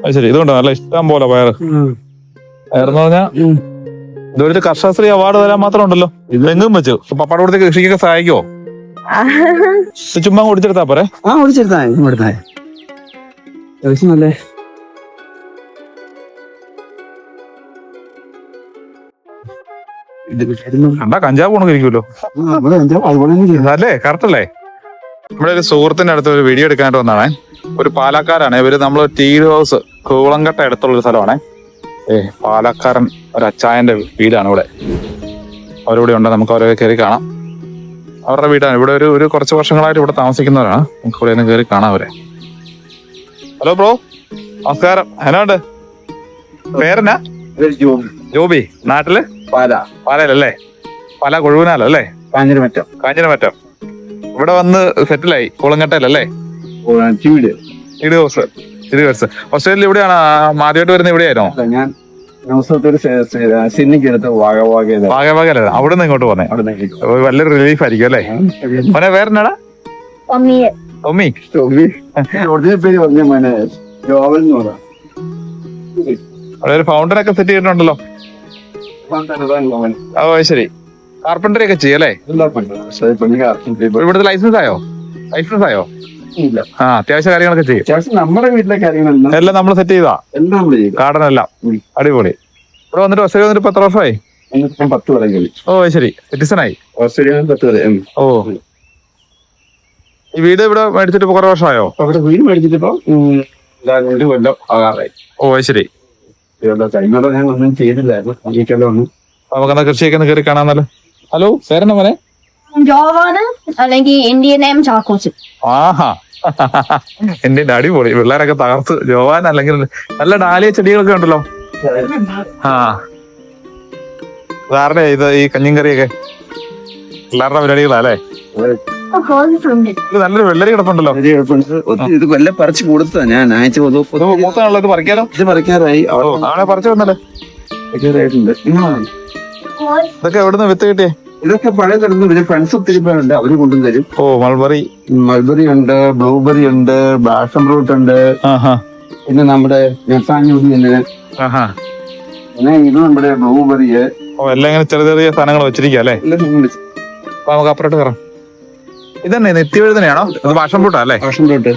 അത് ശരി. ഇതുണ്ട് നല്ല ഇഷ്ടം പോലെ പയറ് പയറെന്ന് പറഞ്ഞാ ഇതൊരു കർഷകശ്രീ അവാർഡ് തരാൻ മാത്രം ഉണ്ടല്ലോ. ഇതെങ്ങും വെച്ചു. പപ്പാടെ കൊടുത്ത് കൃഷിക്കൊക്കെ സഹായിക്കോ? ചുമ്മാ കുടിച്ചെടുത്താ പോരെ. ആ ഓടിച്ചെടുത്താ ഇവിടുത്തെ അത്യാവശ്യം നല്ല കഞ്ചാവ് ഉണക്കിരിക്കുമല്ലോ ആ, ഇവിടെ എന്താ അതുപോലെ തന്നെ ചെയ്തു. അല്ലേ കറക്റ്റ് അല്ലേ നമ്മുടെ ഒരു സുഹൃത്തിന്റെ അടുത്ത് ഒരു വീഡിയോ എടുക്കാനായിട്ട് വന്നാണേ ഒരു പാലക്കാരാണ്. ഇവർ നമ്മൾ ടീ ഹൗസ് കൂളങ്കട്ട അടുത്തുള്ള ഒരു സ്ഥലമാണേ. ഏ പാലക്കാരൻ ഒരു അച്ചായന്റെ വീടാണ് ഇവിടെ. അവരിവിടെ ഉണ്ട്. നമുക്ക് അവരെ കയറി കാണാം. അവരുടെ വീടാണ്. ഇവിടെ ഒരു ഒരു കുറച്ച് വർഷങ്ങളായിട്ട് ഇവിടെ താമസിക്കുന്നവരാണ്. നമുക്ക് ഇവിടെ ഒന്ന് കയറി കാണാം അവരെ. Hello bro. നമസ്കാരം. എന്നാണ്ട് പേരെന്നാ? ജോബി. നാട്ടിൽ? പാല. പാലല്ലേ പാല കൊഴുവനാലോ അല്ലേ? കാഞ്ഞിരമറ്റം. കാഞ്ഞിരമറ്റം. ഇവിടെ വന്ന് സെറ്റിലായി കുളങ്ങട്ടയിലല്ലേ ഹൗസ് ഹൗസ് ഓസ്ട്രേലിയ ഇവിടെയാണ് ആദ്യമായിട്ട് വരുന്നത് ഇവിടെയായിരുന്നോ? ഞാൻ നൗസത്തൊരു സിന്നിക്ക് എടുത്ത് വാഗ വാഗ ചെയ്ത ഭാഗഭാഗല്ലേ അവിടെ നിന്ന് ഇങ്ങോട്ട് പോന്നെ. വല്ലൊരു റിലീഫ് ആയിരിക്കും അല്ലേ? മോനെ വേറെന്നാടാ ഒമ്മി. അവിടെ ഒരു ഫൗണ്ടൻ ഒക്കെ സെറ്റ് ചെയ്തിട്ടുണ്ടല്ലോ. ഓ ശരി. കാർപ്പന്ററി ഒക്കെ ചെയ്യല്ലേ ഇവിടുത്തെ ലൈസൻസ് ആയോ? ലൈസൻസ് ആയോ? ഇല്ല. ആ അത്യാവശ്യ കാര്യങ്ങളൊക്കെ ചെയ്യും. അത്യാവശ്യം നമ്മുടെ വീട്ടിലെ കാര്യങ്ങളെല്ലാം എല്ലാം നമ്മൾ സെറ്റ് ചെയ്താ? എല്ലാം നമ്മൾ ഗാർഡൻ എല്ലാം അടിപൊളി. ഇവിടെ വന്നിട്ട് ഓസ്ട്രേലിയ വന്നിട്ട് പത്ത് വർഷമായി? എന്നിട്ട് ഞാൻ പത്ത് വരെ കളി. ഓ ശരി. സിറ്റിസൺ ആയി. ഓസ്ട്രേലിയ പത്ത് വരെ. ഉം. ഓ. ഈ വീട് ഇവിടെ മേടിച്ചിട്ട് കുറെ വർഷമായോ? അവിടെ വീട് മേടിച്ചിട്ടിപ്പോ ഉം, ഇതാ രണ്ട് കൊല്ലം ആകാറായി. ഓ ശരി. കഴിഞ്ഞ ഞാൻ ഒന്നും ചെയ്തില്ലായിരുന്നു. ഈ കൊല്ലം ഒന്നും നമുക്കെന്നാ കൃഷിയൊക്കെ കയറി കാണാന്നല്ലോ ഹലോ പേരെന്നാ മോനെ? ജോവാണ് അല്ലെങ്കിൽ ഇന്ത്യൻ നെയിം ചാക്കോസ് ആഹാ. എന്റെ അടിപൊളി. പിള്ളേരൊക്കെ തകർത്ത്. ജോവാൻ അല്ലെങ്കിൽ നല്ല ഡാലിയ ചെടികളൊക്കെ ഉണ്ടല്ലോ. ആ സാറിന്റെ ഇത് ഈ കഞ്ഞും കറിയൊക്കെ? പിള്ളേരുടെ പരിപാടികളാ അല്ലേ? ഇത് നല്ലൊരു വെള്ളരി കിടപ്പുണ്ടല്ലോ. ഇത് കൊല്ലം പറിച്ചു കൊടുത്താ ഞാൻ ഇത് മൂത്താണല്ലോ ഇത് പറിക്കാലോ ഇത് പറിക്കാറായി. പറിച്ചു വന്നല്ലേ. ഇതൊക്കെ എവിടുന്ന് വിത്ത് കിട്ടിയേ? ഇതൊക്കെ പഴയ തരുന്നു പിന്നെ ഫ്രണ്ട്സ് ഒത്തിരി പേരുണ്ട്. അവർ കൊണ്ടും തരും. ഓ മൾബറി മൾബറി ഉണ്ട് ബ്ലൂബെറി ഉണ്ട് ബാഷം ഫ്രൂട്ട് ഉണ്ട്. പിന്നെ നമ്മുടെ പിന്നെ ഇതും നമ്മുടെ ബ്ലൂബെറി എല്ലാം ഇങ്ങനെ ചെറിയ ചെറിയ സാധനങ്ങൾ വെച്ചിരിക്കുക അല്ലേ. അപ്പൊ നമുക്ക് അപ്പുറത്ത് കയറാം ഇതന്നെ നെത്തിവഴുതനെയാണോ അത് ഭാഷം പൂട്ടാ അല്ലേ? ബാഷം ഫ്രൂട്ട്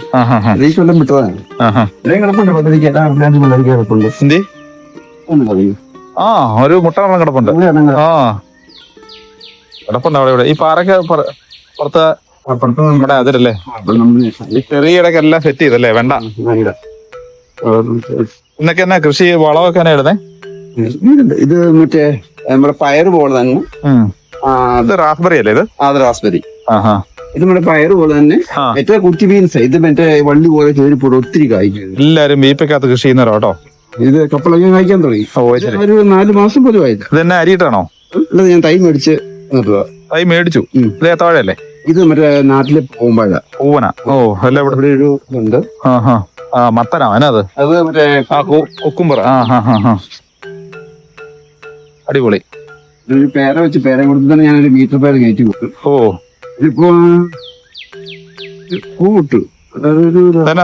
ഈ കൊല്ലം വിട്ടതാണ്. കിടപ്പുണ്ട് പദ്ധതിക്ക് എല്ലാം അഭിലാഷ് പിള്ളേർക്ക് കിടപ്പുണ്ട്. എന്തി? ഒന്ന് പറയൂ. ആ ഒരു മുട്ട കിടപ്പുണ്ട്. ആ. കിടപ്പുണ്ട് അവിടെ ഇവിടെ. ഈ പാറക്ക് പുറ- പുറത്ത് നമ്മുടെ അതിരല്ലേ? ഈ ചെറിയ ഇടയ്ക്ക് എല്ലാം സെറ്റ് ചെയ്തല്ലേ? വേണ്ട. ഇന്നൊക്കെ എന്നാ കൃഷി വളമൊക്കെ എന്നാ ഇടുന്നേ? ഇത് മറ്റേ നമ്മുടെ പയർ പോലെ തന്നെ. ഇത് റാസ്ബെറി അല്ലേ ഇത്? അത് റാസ്ബെറി ആഹാ. ഇത് നമ്മുടെ പയർ പോലെ തന്നെ. എത്ര മറ്റേ കുറ്റി ബീൻസ് ഇത് മറ്റേ വള്ളി പോലെ ചേരിപ്പോടെ ഒത്തിരി കായ്ക്കും എല്ലാരും ബീപ്പയ്ക്കകത്ത് കൃഷി ചെയ്യുന്നവരോ കേട്ടോ. ഇത് കപ്പളങ്ങ കായ്ക്കാൻ തുടങ്ങി. ഒരു നാല് മാസം പോലും ആയില്ല. ഇത് തന്നെ അരിയിട്ടാണോ അല്ലാതെ ഞാൻ തൈ മേടിച്ച് തൈ മേടിച്ചു. ഇത് ഏത്തവാഴയല്ലേ ഇത് മറ്റേ നാട്ടിലെ പോകുമ്പോഴ പൂവന. ഓ അല്ല ഇവിടെ ഇവിടെ ഒരു ഇതുണ്ട്. ആ മത്തനാ അതിനത് അത്. മറ്റേ ആ ആ ഹാ ഹാ ഹാ. അടിപൊളി. ഒരു പേര വെച്ച് പേര കൊടുത്തു തന്നെ ഞാനൊരു മീറ്റർ പേര കയറ്റി കൊടുത്തു ഓ. ഇതിപ്പോ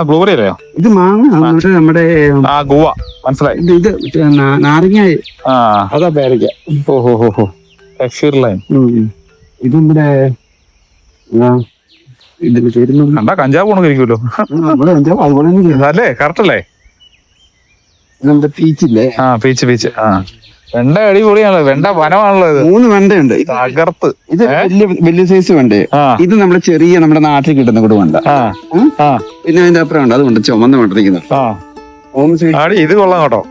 ബ്ലൂബെറി അല്ലയോ? ഇത് മാങ്ങ. നമ്മുടെ ആ ഗുവ. മനസ്സിലായി. ഇത് നാരങ്ങ അതാ പേരയ്ക്ക. ഓ ഹോ ഹോ. ലൈൻ. ഇത് നമ്മുടെ ഇതിന്റെ കണ്ടാ കഞ്ചാവ് അല്ലേ കറക്റ്റ് അല്ലേ? ഇത് നമ്മുടെ പീച്ചില്ലേ? ആ പീച്ച് പീച്ച്. ആ. വെണ്ട അടിപൊളിയാണല്ലോ. വെണ്ട വനമാണല്ലോ ഇത്. മൂന്ന് വെണ്ടയുണ്ട്. തകർത്ത്. ഇത് വലിയ വലിയ സൈസ് വെണ്ടേ. ഇത് നമ്മുടെ ചെറിയ നമ്മുടെ നാട്ടിൽ കിട്ടുന്ന കൂടെ വേണ്ട. പിന്നെ അതിന്റെ അപ്പുറം ഉണ്ട്. അതുകൊണ്ട് ചുമന്ന വേണ്ടിരിക്കുന്നു ഇത് കൊള്ളാം കേട്ടോ.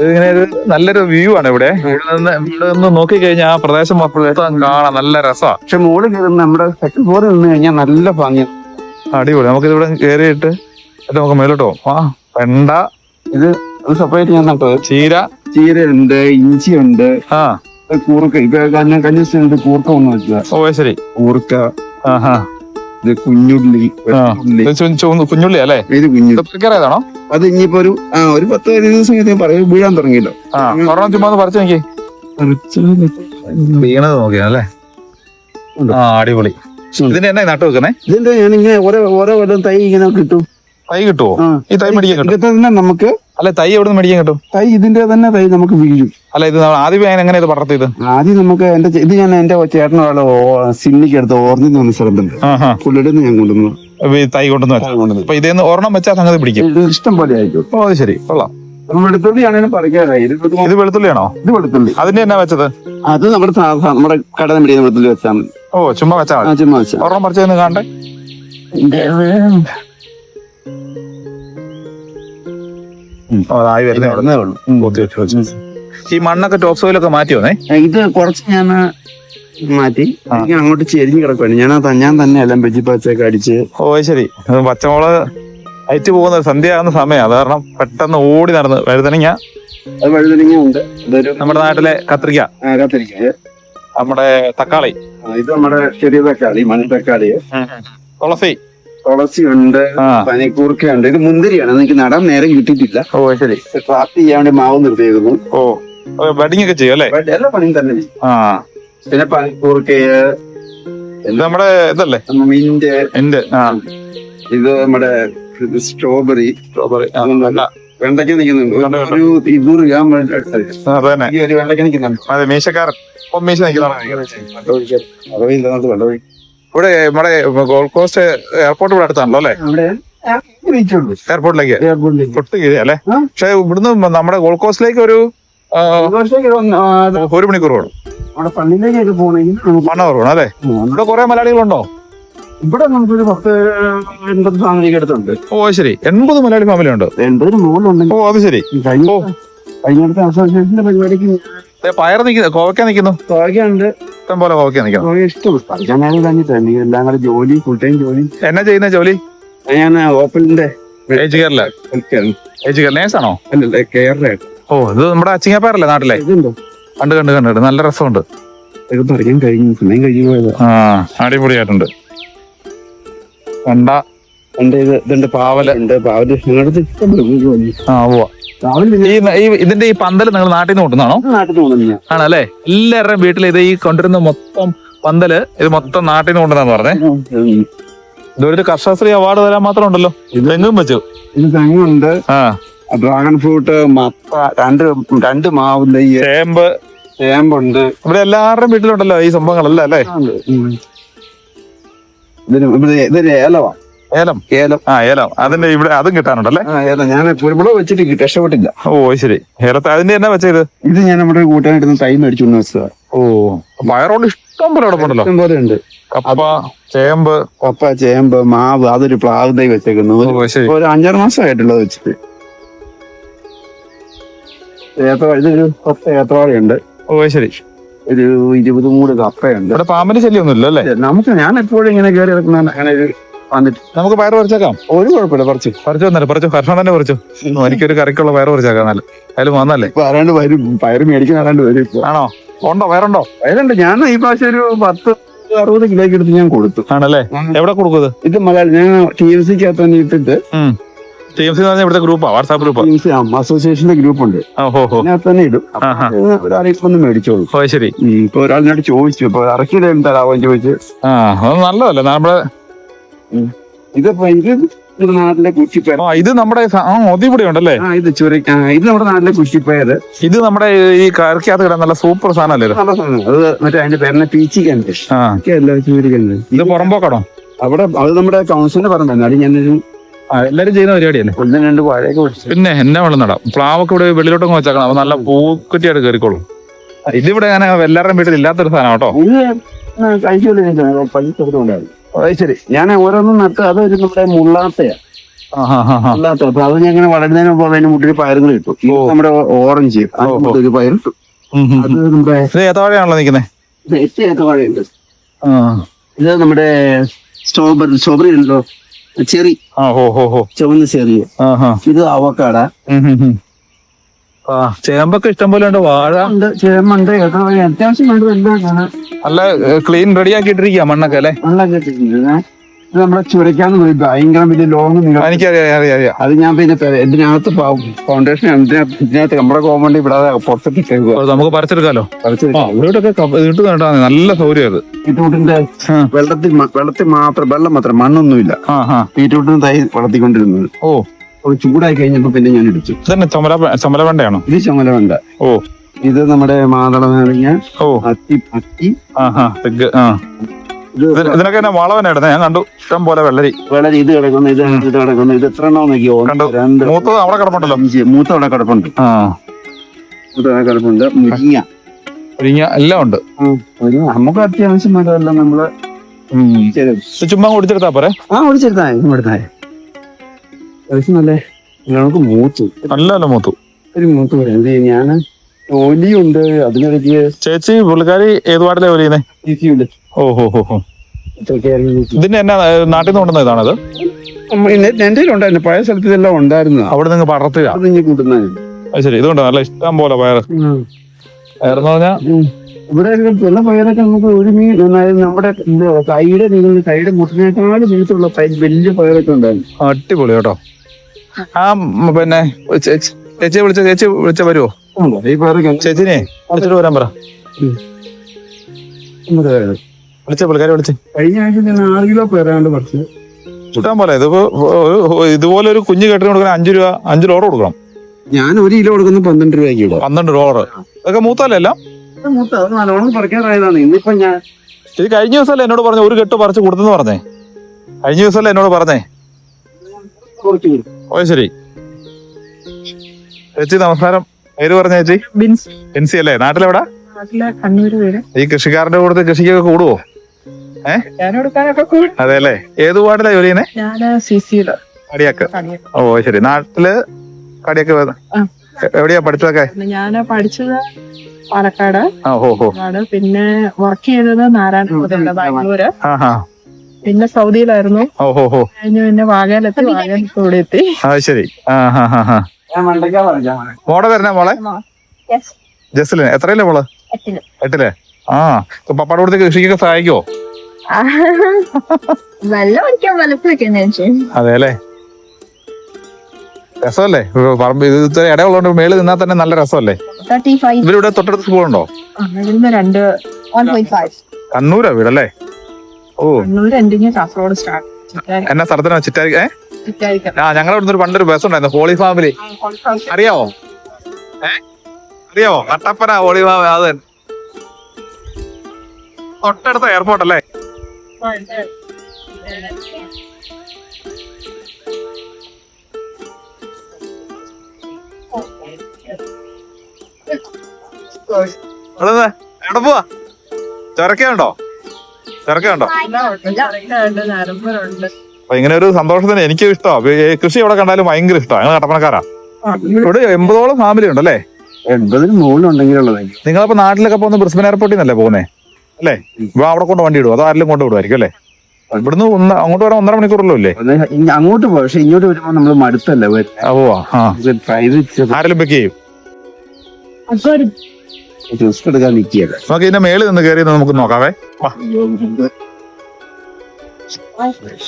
ഇതിങ്ങനെ ഒരു നല്ലൊരു വ്യൂ ആണ് ഇവിടെ. ഇവിടെ നിന്ന് ഇവിടെ നിന്ന് നോക്കി കഴിഞ്ഞാൽ ആ പ്രദേശം മൊത്തം കാണാം. നല്ല രസമാണ് പക്ഷെ മുകളിൽ കയറുന്ന നമ്മുടെ സെക്കൻഡ് ഫ്ലോറിൽ നിന്ന് കഴിഞ്ഞാൽ നല്ല ഭംഗിയാണ് അടിപൊളി. നമുക്ക് ഇവിടെ കയറിയിട്ട് നമുക്ക് മേലോട്ട് പോകും ആ വെണ്ട. ഇത് സെപ്പറേറ്റ് ഞാൻ നട്ടത്. ചീര. ചീര ഉണ്ട് ഇഞ്ചി ഉണ്ട് ആ കൂർക്ക. ഇപ്പൊ കഞ്ഞ കഞ്ഞ സ്ഥലത്ത് കൂർക്ക ഒന്ന് വെച്ചതാ ഓ ശരി. കൂർക്ക. ആഹാ. ഇത് കുഞ്ഞുള്ളി ചു- കുഞ്ഞുള്ളി അല്ലേ? ഇത് കുഞ്ഞു ഇത് പ്രിക്കറേതാണോ അത് ഇനിയിപ്പോ ഒരു ആ ഒരു പത്ത് പതിനഞ്ച് ദിവസം കഴിഞ്ഞ് പറയും വീഴാൻ തുടങ്ങിയല്ലോ. ആ ഒരെണ്ണം ചുമ്മാ ഒന്ന് പറിച്ചു നോക്കി. വീണത് നോക്കിയാ ഉണ്ട്. ആ അടിപൊളി. ഇതിന്റെ എന്നാ നട്ടു വെക്കണേ ഇതിന്റെ ഞാനിങ്ങനെ ഓരോ ഓരോ കൊല്ലം തൈ ഇങ്ങനെ കിട്ടും. തൈ കിട്ടുമോ ഈ തൈ മേടിക്കാൻ കിട്ടും. ഇതൊക്കെ തന്നെ നമുക്ക് അല്ല തൈ എവിടെ നിന്ന് മേടിക്കാൻ കിട്ടും? തൈ ഇതിന്റെ തന്നെ തൈ നമുക്ക് വീഴും. അല്ല ഇത് നമ്മൾ ആദ്യമേ ഞാൻ എങ്ങനെ ഇത് പടർത്തിയത്? ആദ്യം നമുക്ക് എന്റെ ഇത് ഞാൻ എന്റെ ചേട്ടനൊരാളെ സിന്നിക്ക് എടുത്ത് ഓർമ്മ എന്ന് ശ്രദ്ധുണ്ട് പുള്ളിയുടെ നിന്ന് ഞാൻ കൊണ്ടുവന്നു. തൈ കൊണ്ടുവന്ന് അപ്പൊ ഇതേന്ന് ഒരെണ്ണം വെച്ചാൽ സംഗതി പിടിക്കും. ഇഷ്ടം പോലെ ആയിരിക്കും. ഓ അത് ശരി. കൊള്ളാം. നമ്മൾ വെളുത്തുള്ളിയാണെങ്കിലും പറിക്കാറായി ഇത് വെളുത്തുള്ളിയാണോ? ഇത് വെളുത്തുള്ളി. അതിന്റെ എന്നാ വെച്ചത്? അത് നമ്മുടെ സാധാ നമ്മുടെ പിടിക്കുന്ന വെളുത്തുള്ളി വെച്ചാൽ ഓ ചുമ്മാ വെച്ചാൽ ചുമ്മാ വെച്ചാൽ ഒരെണ്ണം പറിച്ചു കാണണ്ടേ അതായി വരുന്നേ ഉള്ളൂ. ഉള്ളൂ. കൊത്തി വെച്ച് വെച്ച്. ഈ മണ്ണൊക്കെ ടോപ്പ് സോയിലൊക്കെ മാറ്റി വന്നേ ഇത് കുറച്ച് ഞാൻ മാറ്റി. അങ്ങോട്ട് ചെരിഞ്ഞ് കിടക്കുവാണ് ഞാൻ ഞാൻ തന്നെ എല്ലാം വെജി പച്ചയൊക്കെ അടിച്ച്. ഓ ശരി. പച്ചമുളക് അയറ്റ് പോകുന്ന സന്ധ്യ ആകുന്ന സമയം. അത് കാരണം പെട്ടെന്ന് ഓടി നടന്ന് വഴുതനങ്ങ. അത് വഴുതനങ്ങ ഉണ്ട് നമ്മുടെ നാട്ടിലെ കത്രിക കത്രിക നമ്മുടെ തക്കാളി. ഇത് നമ്മുടെ ചെറിയ തക്കാളി മണി തക്കാളി തുളസി. തുളസി ഉണ്ട് ആ. ഉണ്ട് ഇത് മുന്തിരിയാണ്. എനിക്ക് നടാൻ നേരം കിട്ടിയിട്ടില്ല. ഓ ശരി. ട്രാപ്പ് ചെയ്യാൻ വേണ്ടി മാവ് നിർത്തിയിരുന്നു ഓ വെഡിങ് ഒക്കെ ചെയ്യും അല്ലേ? എല്ലാ പണിയും തന്നെ. ആ. പിന്നെ പനിക്കൂർക്കയ് നമ്മുടെ ഇതല്ലേ? മിന്റ്. മിന്റ് ആ. ഇത് നമ്മുടെ സ്ട്രോബെറി സ്ട്രോബെറി വെണ്ടയ്ക്ക് നിൽക്കുന്നുണ്ട്. ഒരു ഇരുന്നൂറ് ഗ്രാം ഈ ഒരു വെണ്ടയ്ക്ക നിൽക്കുന്നുണ്ട്. അതെ മീശക്കാരൻ. മീശ നിൽക്കുന്നതാണ് അതോ നമുക്ക് വെള്ളം ഇവിടെ നമ്മുടെ ഗോൾഡ് കോസ്റ്റ് എയർപോർട്ട് ഇവിടെ അടുത്താണല്ലോ അല്ലേ. എയർപോർട്ടിലേക്ക്. തൊട്ട് കീഴേ അല്ലേ. പക്ഷെ ഇവിടുന്ന് നമ്മുടെ ഗോൾഡ് കോസ്റ്റിലേക്ക് ഒരു ഒരു മണിക്കൂർ വേണം. നമ്മുടെ കുറവാണ് അല്ലേ. ഇവിടെ കുറെ മലയാളികളുണ്ടോ? ഇവിടെ നമുക്കൊരു പത്ത് എൺപത് ഫാമിലി അടുത്തുണ്ട്. ഓ ശരി. എൺപത് മലയാളി ഫാമിലി ഉണ്ട് എൺപതിന് മുകളിലുണ്ടെങ്കിൽ ഓ അത് ശരി. കഴിഞ്ഞ പരിപാടിക്ക് പയർ നിൽക്കുന്നു കോവയ്ക്ക നിൽക്കുന്നു തോകയുണ്ട് ഇഷ്ടം പോലെ കോവയ്ക്ക നിൽക്കുന്നു തോക ഇഷ്ടം പഠിക്കാൻ നേരം കഴിഞ്ഞിട്ടുണ്ട് എല്ലാം കൂടെ ജോലി ഫുൾ ടൈം ജോലി. എന്നാ ചെയ്യുന്ന ജോലി? ഞാൻ ഓപ്പണിന്റെ ഏജ് കെയറിൽ ഏജ് കെയർ നേഴ്സ് ആണോ അല്ലല്ലേ കെയറിന്റെ ഓ ഇത് നമ്മുടെ അച്ചിങ്ങാപ്പാറല്ലേ നാട്ടിലെ? കണ്ട് കണ്ട് കണ്ട്. നല്ല രസമുണ്ട്. ഇത് പറിക്കാൻ കഴിഞ്ഞു. സമയം കഴിഞ്ഞു പോയത്. ആ അടിപൊളിയായിട്ടുണ്ട്. കണ്ട എന്റെ ഇത് ഇതുണ്ട് പാവല. ഉണ്ട് പാവൽ. ആ ഈ ഈ- ഇതിന്റെ ഈ പന്തൽ നിങ്ങൾ നാട്ടിൽ നിന്ന് കൊണ്ടുവന്നാണോ? നാട്ടിൽ ആണല്ലേ? എല്ലാവരുടെയും വീട്ടിൽ ഇത് ഈ കൊണ്ടുവരുന്ന മൊത്തം പന്തൽ ഇത് മൊത്തം നാട്ടിൽ നിന്ന് കൊണ്ടുവന്നാന്ന് പറഞ്ഞേ. ഇതൊരു കർഷകശ്രീ അവാർഡ് തരാൻ മാത്രം ഉണ്ടല്ലോ. ഇതെങ്ങും വെച്ചു. ഇത് തെങ്ങുണ്ട്. ആ. ഡ്രാഗൺ ഫ്രൂട്ട് മത്ത രണ്ട് രണ്ട് മാവ് നെയ്യ് ചേമ്പ്. ചേമ്പുണ്ട്. ഇവിടെ എല്ലാവരുടെയും വീട്ടിലുണ്ടല്ലോ ഈ സംഭവങ്ങളല്ലേ അല്ലേ. ഇതിന് ഇവിടെ ഇതൊരു ഏലവാ. ഏലം. ഏലം. ആ ഏലം. അതിന്റെ ഇവിടെ അതും കിട്ടാനുണ്ടല്ലേ? ഏലം. ഞാൻ കുരുമുളക് വെച്ചിട്ട് രക്ഷപ്പെട്ടില്ല. ഓ ശരി. ഏലത്തെ അതിന്റെ എന്നാ വെച്ചത്? ഇത് ഞാൻ നമ്മുടെ കൂട്ടാനായിട്ട് തൈ മേടിച്ചുകൊണ്ട് വെച്ചതാ. ഓ വയറോട് ഇഷ്ടം പോലെ കിടപ്പുണ്ടല്ലോ ഇഷ്ടം പോലെ ഉണ്ട്. കപ്പ ചേമ്പ്. കപ്പ ചേമ്പ് മാവ് അതൊരു പ്ലാവ് തൈ വെച്ചേക്കുന്നു. ഒരു- അഞ്ചാറ് മാസമായിട്ടുള്ളത് വെച്ചിട്ട്. ഇതൊരു പത്ത് ഏത്തവാഴയുണ്ട് ഓ ശരി. ഒരു ഇരുപത് മൂട് കപ്പയുണ്ട്. ഇവിടെ പാമ്പിന്റെ ശല്യമൊന്നും ഇല്ല അല്ലേ നമുക്ക് ഞാൻ എപ്പോഴും ഇങ്ങനെ കയറി ഇറക്കുന്ന അങ്ങനെ ഒരു വന്നിട്ട്. നമുക്ക് പയർ പറിച്ചേക്കാം. ഒരു കുഴപ്പമില്ല പറിച്ചു. പറിച്ചു വന്നാലും പറിച്ചു. കർഷണം തന്നെ പറിച്ചു എനിക്കൊരു കറിക്കുള്ള പയർ പറിച്ചേക്കാം നല്ല അതിലും വന്നല്ലേ? ആരാണ്ട് വരും. പയർ മേടിക്കാൻ ആരാണ്ട് വരും ആണോ? ഉണ്ടോ? പയറുണ്ടോ? പയറുണ്ട്. ഞാൻ ഈ പ്രാവശ്യം ഒരു പത്ത് അറുപത് കിലോയ്ക്ക് എടുത്ത് ഞാൻ കൊടുത്തു. ആണല്ലേ? എവിടെ കൊടുക്കുന്നത്? ഇത് മലയാളം ഞാൻ ടി എം സിക്കകത്ത് തന്നെ ഇട്ടിട്ട്. ടി എം സി ഇവിടുത്തെ ഗ്രൂപ്പാ വാട്സാപ്പ് ഗ്രൂപ്പ്? അസോസിയേഷന്റെ ഗ്രൂപ്പ് ഉണ്ട് അതിനകത്ത് തന്നെ ഇടും. അപ്പൊ ആഹാ. ഇത് ഒരാളിപ്പോ മേടിച്ചോളൂ. ശരി. ഇപ്പൊ ഒരാളിനോട് ചോദിച്ചു. ഇപ്പൊ ഇറക്കിയുടെ തരാമോ ചോദിച്ചു. നല്ലതല്ലേ? നമ്മുടെ ഇതിപ്പോ ഇത് നമ്മുടെ നാട്ടിലെ കുറ്റിപ്പയർ. ആ ഇത് നമ്മുടെ സ- ആ ഒതിവിടെ ഉണ്ടല്ലേ ആ ഇത് ചുരി ആ, ഇത് നമ്മുടെ നാട്ടിലെ കുറ്റിപ്പയർ. ഇത് നമ്മുടെ ഈ കറിക്കകത്ത് കിടാൻ നല്ല സൂപ്പർ സാധനമല്ലേ അല്ലേ നല്ല സാധനം. അത് മറ്റേ അതിന്റെ പേരിനെ പീച്ചിക്കണ്ട് ആ. അല്ല ചൂരിക്കണ്ട് ഇത് പുറമ്പോക്കാണോ? അവിടെ അത് നമ്മുടെ കൗൺസിലിന്റെ പറഞ്ഞു എന്നാലും ഞാനൊരു ആ എല്ലാരും ചെയ്യുന്ന പരിപാടിയല്ലേ? ഒന്ന് രണ്ട് വാഴയൊക്കെ പിടിച്ചു. പിന്നെ എന്നെ വെള്ളം നടാം പ്ലാവൊക്കെ ഇവിടെ വെളിയിലോട്ടങ്ങ് വെച്ചേക്കണം. അപ്പൊ നല്ല പൂക്കുറ്റിയായിട്ട് കയറിക്കോളും. ഇതിവിടെ ഞാൻ എല്ലാവരുടെയും വീട്ടിൽ ഇല്ലാത്തൊരു സാധനം കേട്ടോ. ഇത് കഴിച്ചോളൂ പൈസ ഉണ്ടായിരുന്നു അത് ശരി. ഞാൻ ഓരോന്നും നട്ട് ഒരു നമ്മുടെ മുള്ളാത്തയാ. മുള്ളാത്ത. അപ്പൊ അത് ഞാൻ ഇങ്ങനെ വളരുന്നതിന് മുമ്പ് അതിന് മുട്ടിൽ പയറുകൾ കിട്ടും നമ്മുടെ ഓറഞ്ച്. ഒരു പയർ കിട്ടും ഉം, ഉം, അത്. നമ്മുടെ ഇത് ഏത്തവാഴയാണല്ലോ നമ്മുടെ സ്ട്രോബെറി സ്ട്രോബെറി ഉണ്ടല്ലോ. ചെറി. ചുവന്ന ചെറിയ. ഇത് അവക്കാട. ആ ചേമ്പൊക്കെ ഇഷ്ടം പോലെ ഉണ്ട് വാഴ. ഉണ്ട് ചേമ്പുണ്ട് അത്യാവശ്യം വേണ്ടത് എല്ലാം നല്ല ക്ലീൻ റെഡി ആക്കിയിട്ടിരിക്കുക മണ്ണൊക്കെ അല്ലേ? മണ്ണൊക്കെ ഇത് നമ്മുടെ ചുരക്കാന്ന് പറയും ഭയങ്കര വലിയ ലോങ് എനിക്കറിയാം അത് ഞാൻ പിന്നെ ഇതിനകത്ത് ഫൗണ്ടേഷൻ ഇതിനകത്ത് നമ്മുടെ കോമ്പൗണ്ട് ഇവിടെ പുറത്തിട്ട് നമുക്ക് പറിച്ചെടുക്കാലോ? പറിച്ചെടുക്കാം ഇവിടെയൊക്കെ ഇട്ട് നല്ല സൗകര്യം അത്. ബീറ്റ്റൂട്ടിന്റെ. വെള്ളത്തിൽ വെള്ളത്തിൽ മാത്രം വെള്ളം മാത്രം മണ്ണൊന്നുമില്ല. ബീറ്റ്റൂട്ടിന് തൈ വളർത്തിക്കൊണ്ടിരുന്നത്. ഓ. അപ്പോൾ ചൂടായി കഴിഞ്ഞപ്പോ പിന്നെ ഞാൻ ഇടിച്ചു. ഇതന്നെ ചുമല ഇത് ചുമലവണ്ട ഓ. ഇത് നമ്മുടെ മാതള നാരങ്ങ ഓ. അത്തി അത്തി. ഇതിനൊക്കെ ആ തെഗ് ഇടുന്നത് ഞാൻ കണ്ടു. ഇഷ്ടം പോലെ വെള്ളരി. വെള്ളരി ഇത് കിടക്കുന്നു ഇത് ഇത് കിടക്കുന്നു. ഇത് എത്ര എണ്ണം നോക്കി കണ്ടു. ഒന്ന് രണ്ട് മൂത്തത് അവിടെ കിടപ്പുണ്ടല്ലോ. മൂത്ത അവിടെ കിടപ്പുണ്ട്. ആ. മൂത്ത അവിടെ കിടപ്പുണ്ട്. മുരിങ്ങ. എല്ലാം ഉണ്ട്. നമുക്ക് അത്യാവശ്യം മരമെല്ലാം നമ്മൾ. ചുമ്മാ കുടിച്ചെടുത്താ പോരെ? ആ ഓടിച്ചെടുത്താ ഇവിടുത്തെ അത്യാവശ്യം നല്ല മൂത്ത്. നല്ല നല്ല മൂത്തു. ഒരു മൂത്ത് എന്ത് ചെയ്യും? ഞാൻ ഒലിയുണ്ട്. അതിനിടയ്ക്ക് ചേച്ചി പുള്ളിക്കാരി ഏത് ജോലിയുന്നേ ഉണ്ട്. ഓ ഹോ ഹോ ഹോ. ഇതൊക്കെ ഇറങ്ങി ഇതിന്റെ എന്നാ ഏ, നാട്ടിൽ നിന്ന് കൊണ്ടുവന്ന ഇതാണത്? എന്റെ ഉണ്ടായിരുന്നു. പഴയ സ്ഥലത്ത് ഇതെല്ലാം ഉണ്ടായിരുന്നു. അവിടെ നിങ്ങൾ പടർത്തുക. അത് ഇനി കൂട്ടുന്നത് അത് ശരി. ഇതുകൊണ്ട് നല്ല ഇഷ്ടം പോലെ പയർ പയർന്ന് പറഞ്ഞാ ഇവിടെ ചില പയറൊക്കെ നമുക്ക് ഒരു മീൻ നമ്മുടെ കൈയുടെ നിങ്ങൾ കൈയുടെ മുട്ടിനേക്കാളും നീളത്തുള്ള പയർ വലിയ പയറൊക്കെ ഉണ്ടായിരുന്നു. അടിപൊളി കേട്ടോ. ആ പിന്നെ ചേച്ചി ചേച്ചിയെ വിളിച്ച ചേച്ചി വിളിച്ച വരുമോ ഈ പയറൊക്കെ. ചേച്ചിനെ വിളിച്ചിട്ട് വരാൻ പറ. വിളിച്ച പുള്ളിക്കാരി വിളിച്ച്. കഴിഞ്ഞ ആഴ്ച ഞാൻ ആറ് കിലോ പേരാണ്ട് പറിച്ചു. ഇഷ്ടം പോലെ ഇതിപ്പോ ഒരു- ഇതുപോലെ ഒരു കുഞ്ഞു കെട്ടിന് കൊടുക്കാൻ അഞ്ചു രൂപ അഞ്ചു ലോറ് കൊടുക്കണം. ഞാൻ ഒരു കിലോ കൊടുക്കുന്ന പന്ത്രണ്ട് രൂപയ്ക്ക് ഇവിടെ. പന്ത്രണ്ട് ലോറ് അതൊക്കെ മൂത്തല്ലേ മൂത്ത അത് നല്ലോണം പറിക്കാറായതാണ്. ഇന്നിപ്പോ ഞാൻ ഇത് കഴിഞ്ഞ ദിവസമല്ലേ എന്നോട് പറഞ്ഞു ഒരു കെട്ട് പറിച്ചു കൊടുത്തെന്ന് പറഞ്ഞേ? കഴിഞ്ഞ ദിവസമല്ലേ എന്നോട് പറഞ്ഞേ? കുറച്ച് കൊടുക്കും ഓ ശരി. ചേച്ചി നമസ്കാരം. പേര് പറഞ്ഞ ചേച്ചി? ബിൻസ്. എൻസി അല്ലേ? നാട്ടിലെവിടാ? നാട്ടിലെ വീട്. ഈ കൃഷിക്കാരന്റെ കൂടെ കൃഷിക്കൊക്കെ കൂടുവോ? ഞാൻ കൊടുക്കാനൊക്കെ കൂടി. അതെ അല്ലേ ഏത് വാർഡിലാ ജോലി ചെയ്യുന്നേ? ഞാൻ സി സിയിൽ കടിയാക്ക്. ഓ ശരി. നാട്ടിൽ കടിയൊക്കെ എവിടെയാ പഠിച്ചതൊക്കെ? ഞാൻ പഠിച്ചത് പാലക്കാട്. പാലക്കാട്. പിന്നെ വർക്ക് ചെയ്തത് നാരായണപുരത്ത് ബാംഗ്ലൂര്. ആ പിന്നെ സൗദിയിലായിരുന്നു. കഴിഞ്ഞു പിന്നെ വാഗയിലെത്തി വാഗയിലത്ത് ഇവിടെ എത്തി. ആ ശരി മോളെ വരണേ മോളെ. ജസ്ലിന്. എത്രയല്ലേ മോൾ? എട്ടിൽ. എട്ടില്ലേ ആ പപ്പാടെ കൊടുത്ത് കൃഷിക്കൊക്കെ നല്ല വലപ്പൊക്കെ അതെ അല്ലേ? രസമല്ലേ? പറമ്പ് ഇത് ഇത്ര ഇടയുള്ളതുകൊണ്ട് മേളിൽ നിന്നാൽ തന്നെ നല്ല രസമല്ലേ? ഇവരിവിടെ തൊട്ടടുത്ത് സ്കൂളുണ്ടോ? കണ്ണൂരാ രണ്ട് കണ്ണൂരാ വീടല്ലേ ഓ. കാസർഗോഡ് സ്റ്റാർട്ട് എന്നാ സ്ഥലത്തിനാ? ചിറ്റാരി ഏ? ആ ഞങ്ങളുടെ ഇവിടുന്ന് ഒരു പണ്ടൊരു ബസ് ഉണ്ടായിരുന്നു ഹോളി ഫാമിലി. അറിയാവോ? ഏ? അറിയാവോ? കട്ടപ്പന ഹോളി ഫാമിലി അത്. തൊട്ടടുത്ത എയർപോർട്ട് അല്ലേ എവിടെ പോവാ? ചൊരക്കുണ്ടോ ചൊരക്കുണ്ടോ. അപ്പൊ ഇങ്ങനെ ഒരു സന്തോഷത്തിന് എനിക്ക് ഇഷ്ടമാണ് കൃഷി എവിടെ കണ്ടാലും ഭയങ്കര ഇഷ്ടമാണ് ഞങ്ങൾ കട്ടപ്പനക്കാരാ. ആ, ഇവിടെ എൺപതോളം ഫാമിലി ഉണ്ടല്ലേ? എൺപതിന് മുകളിലുണ്ടെങ്കിലുള്ളത്. നിങ്ങളിപ്പോ നാട്ടിലൊക്കെ പോകുന്ന ബ്രിസ്ബൻ എയർപോർട്ടിൽ നിന്നല്ലേ പോകുന്നേ? അല്ലേ? ഇപ്പൊ അവിടെ കൊണ്ട് വണ്ടി ഇടും അതോ ആരെങ്കിലും കൊണ്ട് വിടുമായിരിക്കും അല്ലേ? ഇവിടുന്ന് ഒന്ന് അങ്ങോട്ട് വരാൻ ഒന്നര മണിക്കൂറല്ലോ അല്ലേ? അങ്ങോട്ട് പോയി പക്ഷെ ഇങ്ങോട്ട് വരുമ്പോ നമ്മൾ മടുത്തല്ലേ പ്രൈവറ്റ് ആരെങ്കിലും ബുക്ക് ചെയ്യും? റിസ്ക് എടുക്കാൻ നിൽക്കിയല്ലേ നമുക്ക് ഇതിന്റെ മേളിൽ നിന്ന് കയറി നമുക്ക് നോക്കാവേ. വാ.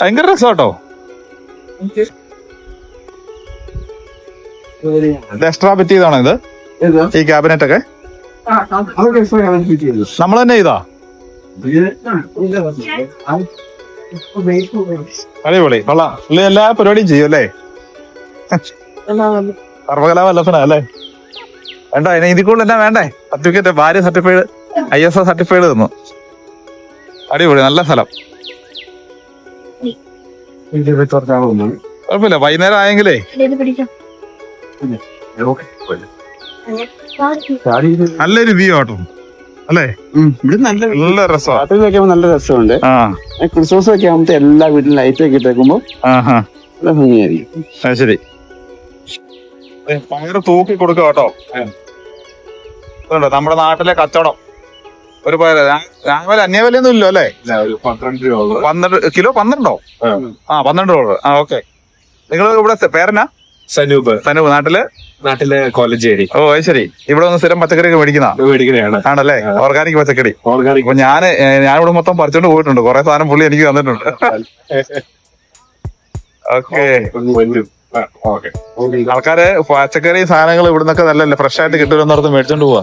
ഭയങ്കര രസം കേട്ടോ ഇത് എക്സ്ട്രാ ചെയ്താണോ ഇത്? ഈ ക്യാബിനറ്റ് ഒക്കെ? ഫിറ്റ് ചെയ്തു. നമ്മൾ തന്നെ ഇതാ അടിപൊളി കൊള്ളാം. പുള്ളി എല്ലാ പരിപാടിയും ചെയ്യും അല്ലേ? സർവകലാ വല്ലഭന അല്ലേ? വേണ്ട എന്നെ ഇതിൽ കൂടുതൽ എന്നാ വേണ്ടേ? സർട്ടിഫിക്കറ്റ് ഭാര്യ certified I S O certified തന്നു. അടിപൊളി നല്ല സ്ഥലം. കുഴപ്പമില്ല വൈകുന്നേരം ആയെങ്കിലേ. നല്ലൊരു വ്യൂ ആട്ടോ. അല്ലേ? നല്ല രസമാണ് വെക്കുമ്പോ നല്ല രസമുണ്ട്. ക്രിസ്മസ് ഒക്കെ ആകുമ്പോ എല്ലാ വീട്ടിലും ലൈറ്റ് ഒക്കെ ഇട്ടേക്കുമ്പോ നല്ല ഭംഗിയായിരിക്കും. ശരി. പയറ് തൂക്കി കൊടുക്കുക കേട്ടോ. ഇതുണ്ട് നമ്മുടെ നാട്ടിലെ കച്ചവടം. ഒരു പയറ്. ഞാങ്ങല അന്യവിലയൊന്നും ഇല്ലോ അല്ലേ പന്ത്രണ്ട് രൂപ പന്ത്രണ്ട് കിലോ പന്ത്രണ്ടോ? ആ. പന്ത്രണ്ട് ഡോളർ ആ ഓക്കെ. നിങ്ങൾ ഇവിടെ പേരനാ പേരെന്നാ? സനൂപ്. സനു നാട്ടിൽ? നാട്ടിലെ കോളേജേരി ഓ ശരി. ഇവിടെ ഒന്ന് സ്ഥിരം പച്ചക്കറി ഒക്കെ മേടിക്കുന്ന ആണല്ലേ? ഓർഗാനിക് പച്ചക്കറി. ഓർഗാനിക് അപ്പൊ ഞാൻ ഞാൻ ഇവിടെ മൊത്തം പറിച്ചോണ്ട് പോയിട്ടുണ്ട്. കുറെ സാധനം പുള്ളി എനിക്ക് തന്നിട്ടുണ്ട്. ഓക്കെ. ഓക്കെ. ആൾക്കാര് പച്ചക്കറി സാധനങ്ങൾ ഇവിടുന്നൊക്കെ നല്ലല്ലേ ഫ്രഷ് ആയിട്ട് കിട്ടുമെന്ന് പറഞ്ഞു മേടിച്ചോണ്ട് പോവാ.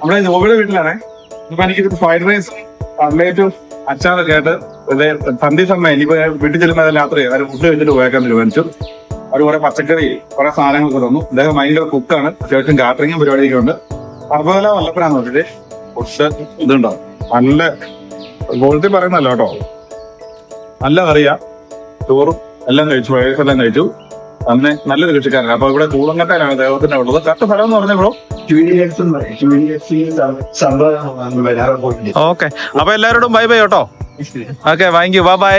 നമ്മുടെ ജോബിയുടെ വീട്ടിലാണ്. ഇപ്പൊ എനിക്ക് ഫ്രൈഡ് റൈസ് കട്ലേറ്റും അച്ചാറൊക്കെ ആയിട്ട് സന്ധ്യ സമയം ഇനിയിപ്പോ വീട്ടിൽ ചെല്ലുമ്പോൾ രാത്രി അവർ ഫുഡ് വെച്ചിട്ട് പോയേക്കാൻ തീരുമാനിച്ചു അവർ കുറെ പച്ചക്കറി കുറെ സാധനങ്ങളൊക്കെ തന്നു. അദ്ദേഹം ഭയങ്കര കുക്കാണ് അത്യാവശ്യം കാറ്ററിംഗും പരിപാടിയൊക്കെ ഉണ്ട്. അതുപോലെ വല്ലപ്പോഴാന്ന് നോക്കിട്ട് ഫുഡ് ഇതുണ്ടോ? നല്ല ക്വാളിറ്റി പറയുന്നല്ലോ കേട്ടോ. നല്ല കറിയാ. ചോറും എല്ലാം കഴിച്ചു ഫ്രൈഡ് റൈസ് എല്ലാം കഴിച്ചു. അങ്ങനെ നല്ലൊരു കൃഷിക്കാരനാണ് അപ്പൊ ഇവിടെ കൂളങ്കട്ടയിലാണ് ദേവത്തിന്റെ ഉള്ളത്. കറക്റ്റ് സ്ഥലം എന്ന് പറഞ്ഞ ബ്രോ. ഓക്കെ അപ്പൊ എല്ലാവരോടും ബൈ ബൈ കേട്ടോ. Okay thank you bye bye